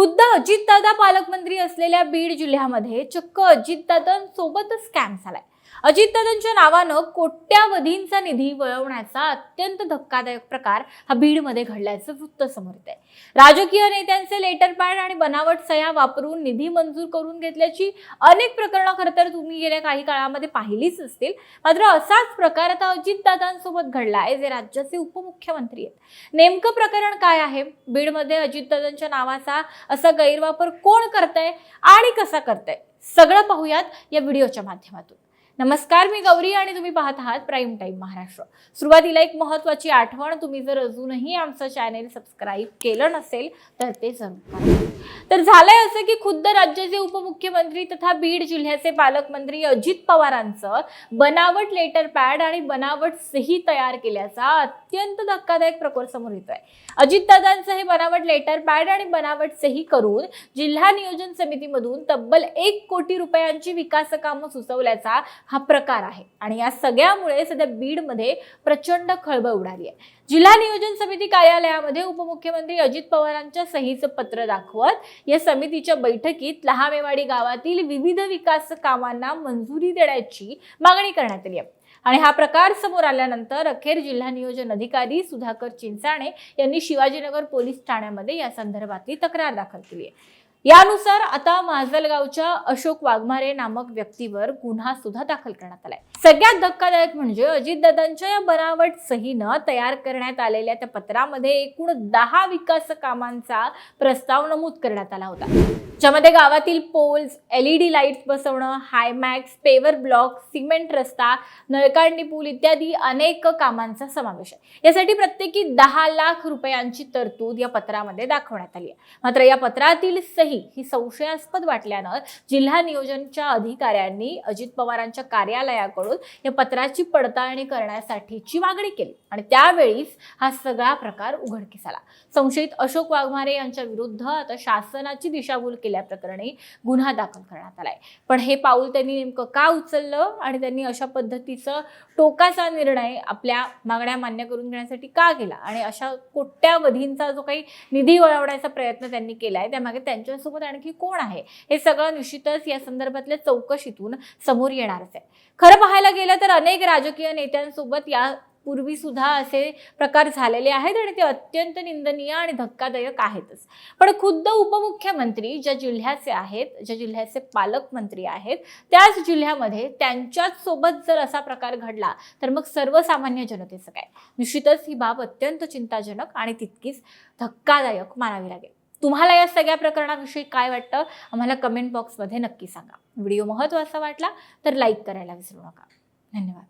खुद्द अजितदादा पालकमंत्री असलेल्या बीड जिल्ह्यामध्ये चक्क अजितदादांसोबतच स्कॅम झालाय. अजितदादांच्या नावानं कोट्यावधींचा निधी वळवण्याचा अत्यंत धक्कादायक प्रकार हा बीडमध्ये घडल्याचं वृत्त समोर येत आहे राजकीय नेत्यांचे लेटर पॅड आणि बनावट सह्या वापरून निधी मंजूर करून घेतल्याची अनेक प्रकरणं खरं तर तुम्ही गेल्या काही काळामध्ये पाहिलीच असतील. मात्र असाच प्रकार आता अजितदादांसोबत घडला आहे जे राज्याचे उपमुख्यमंत्री आहेत. नेमकं प्रकरण काय आहे? बीडमध्ये अजितदादांच्या नावाचा असा गैरवापर कोण करतंय आणि कसा करतंय? सगळं पाहूयात या व्हिडिओच्या माध्यमातून. नमस्कार मी गौरी आणि तुम्ही पाहत आहात प्राईम टाईम महाराष्ट्र. सुरुवातीला एक महत्वाची आठवण तुम्ही जर अजूनही आमचं चॅनेल सबस्क्राईब केलं नसेल तर ते जरूर तर झालंय असं की खुद्द राज्याचे उपमुख्यमंत्री तथा बीड जिल्ह्याचे पालकमंत्री अजित पवारांचं बनावट लेटर पॅड आणि बनावट सही तयार केल्याचा अत्यंत धक्कादायक प्रकार समोर येतोय. अजितदादांचं हे बनावट लेटर पॅड आणि बनावट सही करून जिल्हा नियोजन समितीमधून तब्बल एक कोटी रुपयांची विकास कामं सुचवल्याचा हा प्रकार आहे. आणि या सगळ्यामुळे सध्या बीडमध्ये प्रचंड खळबळ उडाली आहे. जिल्हा नियोजन समिती कार्यालयामध्ये उपमुख्यमंत्री अजित पवारांच्या सहीचं पत्र दाखवत या समितीच्या बैठकीत लहामेवाडी गावातील विविध विकास कामांना मंजुरी देण्याची मागणी करण्यात आली आहे. आणि हा प्रकार समोर आल्यानंतर अखेर जिल्हा नियोजन अधिकारी सुधाकर चिंचाणे यांनी शिवाजीनगर पोलीस ठाण्यामध्ये या संदर्भातली तक्रार दाखल केली आहे. यानुसार आता माजलगावच्या अशोक वाघमारे नामक व्यक्तीवर गुन्हा सुद्धा दाखल करण्यात आलाय. सगळ्यात धक्कादायक म्हणजे अजितदादांच्या या बनावट सहीनं तयार करण्यात आलेल्या त्या पत्रामध्ये एकूण दहा विकास कामांचा प्रस्ताव नमूद करण्यात आला होता. ज्यामध्ये गावातील पोल्स एलईडी लाईट्स बसवणं हायमॅक्स पेवर ब्लॉक सिमेंट रस्ता नळकांडी पूल इत्यादी अनेक कामांचा समावेश आहे. यासाठी प्रत्येकी दहा लाख रुपयांची तरतूद या पत्रामध्ये दाखवण्यात आली आहे. मात्र या पत्रातील सही ही संशयास्पद वाटल्यानं जिल्हा नियोजनच्या अधिकाऱ्यांनी अजित पवारांच्या कार्यालयाकडून या पत्राची पडताळणी करण्यासाठीची मागणी केली. आणि त्यावेळीच हा सगळा प्रकार उघडकीस आला. संशयित अशोक वाघमारे यांच्या विरुद्ध आता शासनाची दिशाभूल केल्याप्रकरणी गुन्हा दाखल करण्यात आलाय. पण हे पाऊल त्यांनी नेमकं का उचललं आणि त्यांनी अशा पद्धतीचं टोकाचा निर्णय आपल्या मागण्या मान्य करून घेण्यासाठी का केला? आणि अशा कोट्यावधींचा जो काही निधी वळवण्याचा प्रयत्न त्यांनी केलाय त्यामागे त्यांच्यासोबत आणखी कोण आहे? हे सगळं निश्चितच या संदर्भातल्या चौकशीतून समोर येणारच आहे. खरं पाहायला गेलं तर अनेक राजकीय नेत्यांसोबत या पूर्वी सुद्धा असे प्रकार झालेले आहेत आणि ते अत्यंत निंदनीय आणि धक्कादायक आहेतच. पण खुद्द उपमुख्यमंत्री ज्या जिल्ह्याचे आहेत ज्या जिल्ह्याचे पालकमंत्री आहेत त्याच जिल्ह्यामध्ये त्यांच्याच सोबत जर असा प्रकार घडला तर मग सर्वसामान्य जनतेचं काय? निश्चितच ही बाब अत्यंत चिंताजनक आणि तितकीच धक्कादायक मानावी लागेल. तुम्हाला या सगळ्या प्रकरणाविषयी काय वाटतं आम्हाला कमेंट बॉक्समध्ये नक्की सांगा. व्हिडिओ महत्त्वाचा वाटला तर लाईक करायला विसरू नका. धन्यवाद.